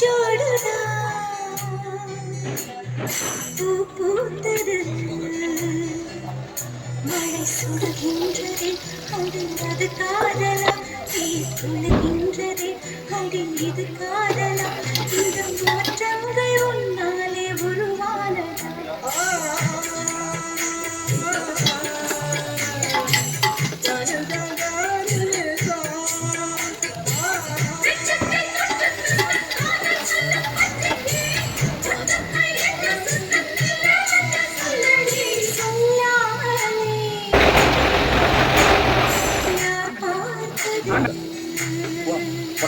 நெஞ்சோடுதான் பூ பூத்தது. மழை சுடுகின்றது. அடி அது காதலா தீ துளைகின்றது அடி இது காதலா இந்த மாற்றங்கள் உன்னாலே உருவானதா. சொல்லாமலே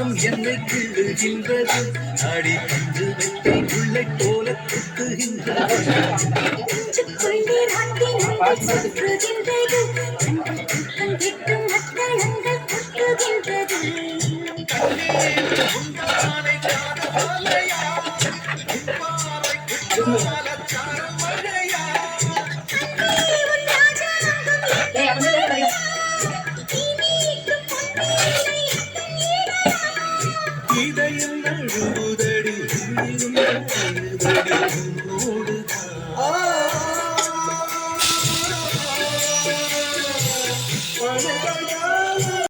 வாசம் என்னை கிழுகின்றது அடி பந்து வெட்டை புள்ளை போல குத்துகின்றது Oh,